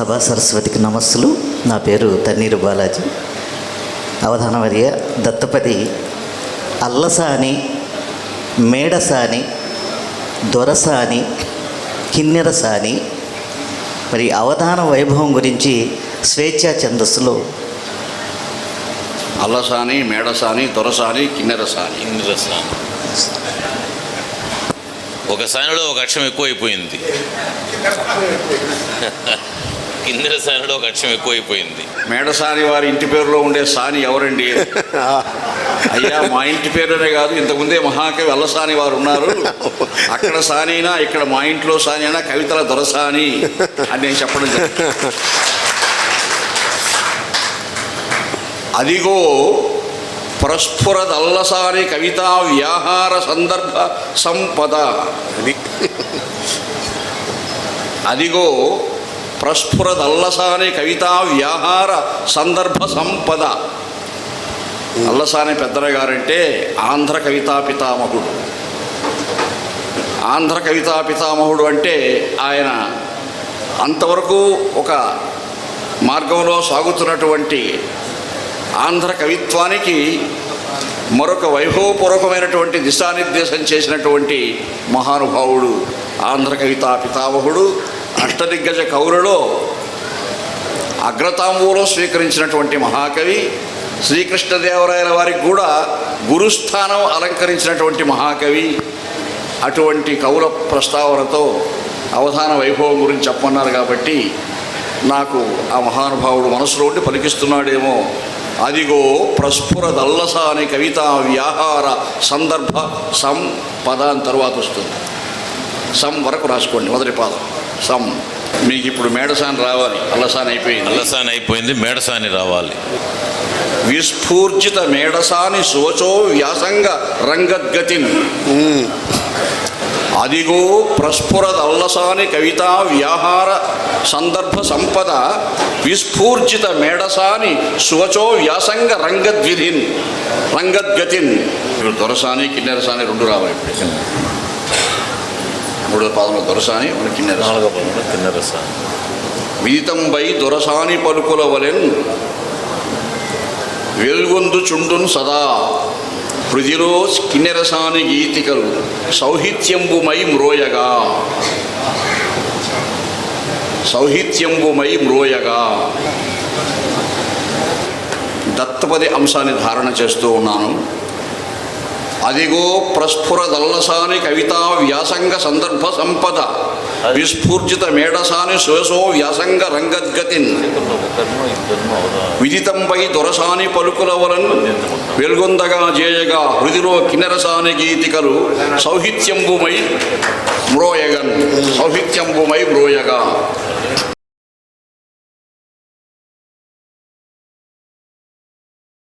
సభా సరస్వతికి నమస్సులు. నా పేరు తన్నీరు బాలాజీ. అవధానవర్య దత్తపతి అల్లసాని మేడసాని దొరసాని కిన్నెరసాని. మరి అవధాన వైభవం గురించి స్వేచ్ఛా ఛందస్సులో అల్లసాని మేడసాని దొరసాని కిన్నెరసాని. ఇంద్రసాని ఒక సానిలో ఒక అక్షరం ఎక్కువైపోయింది. ఇంద్రసానిలో ఒక అక్షరం ఎక్కువైపోయింది. మేడసాని వారి ఇంటి పేరులో ఉండే సాని ఎవరండి? అయ్యా మా ఇంటి పేరునే కాదు ఇంతకుముందే మహాకవి అల్లసాని వారు ఉన్నారు. అక్కడ సానినా ఇక్కడ మా ఇంట్లో సాని అయినా కవితల దొరసాని అని నేను చెప్పడం జరిగింది. అదిగో ప్రస్ఫురదల్లసాని కవితా వ్యాహార సందర్భ సంపద. అది. అదిగో ప్రస్ఫురదల్లసాని కవితా వ్యాహార సందర్భ సంపద. అల్లసాని పెద్దన గారంటే ఆంధ్ర కవితా పితామహుడు. ఆంధ్ర కవితా పితామహుడు అంటే ఆయన అంతవరకు ఒక మార్గంలో సాగుతున్నటువంటి ఆంధ్ర కవిత్వానికి మరొక వైభవపూర్వకమైనటువంటి దిశానిర్దేశం చేసినటువంటి మహానుభావుడు ఆంధ్ర కవితా పితామహుడు. అష్టదిగ్గజ కవులలో అగ్రతాంబూలం స్వీకరించినటువంటి మహాకవి శ్రీకృష్ణదేవరాయల వారికి కూడా గురుస్థానం అలంకరించినటువంటి మహాకవి. అటువంటి కవుల ప్రస్తావనతో అవధాన వైభవం గురించి చెప్పమన్నారు కాబట్టి నాకు ఆ మహానుభావుడు మనసులో ఉండి పలికిస్తున్నాడేమో. అదిగో ప్రస్ఫుర దల్లస అనే కవిత వ్యాహార సందర్భ సం పదాన్ని తర్వాత వస్తుంది. సం వరకు రాసుకోండి మొదటి పాదం. సం మీకు ఇప్పుడు మేడసాని రావాలి. అల్లసాని అయిపోయింది. అల్లసాని అయిపోయింది మేడసాని రావాలి. విస్ఫూర్జిత మేడసాని శోచో వ్యాసంగ రంగద్గతిన్ అదిగో ప్రస్ఫురదల్లసాని కవితా వ్యాహార సందర్భ సంపద విస్ఫూర్జిత మేడసాని శోచో వ్యాసంగ రంగద్విధిన్ రంగద్గతిన్ ఇప్పుడు దొరసాని కిన్నెరసాని రెండు రావాలి. ఇప్పుడు మూడో పాదంలో దొరసాని మన కిన్నెరసాని నాలుగో పదంలో దొరసాని పలుకుల వలెన్ వెల్గొందు చుండున్ సదా. హృదిలో కిన్నెరసాని గీతికలు సౌహిత్యంబుమై మ్రోయగా. సౌహిత్యంబుమై మ్రోయగా. దత్తపది అంశాన్ని ధారణ చేస్తూ ఉన్నాను. అదిగో ప్రస్ఫుర దల్లసాని కవితా వ్యాసంగ సందర్భ సంపద. విస్ఫూర్జిత మేడసాని శోషో వ్యాసంగ రంగద్గతిన్. విదితంపై దొరసాని పలుకుల వలన్. వెల్గొందగా జేయగా హృదిలో కిన్నెరసాని గీతికలు. సౌహిత్యంబుమై మ్రోయగన్. సౌహిత్యంబుమై మ్రోయగా.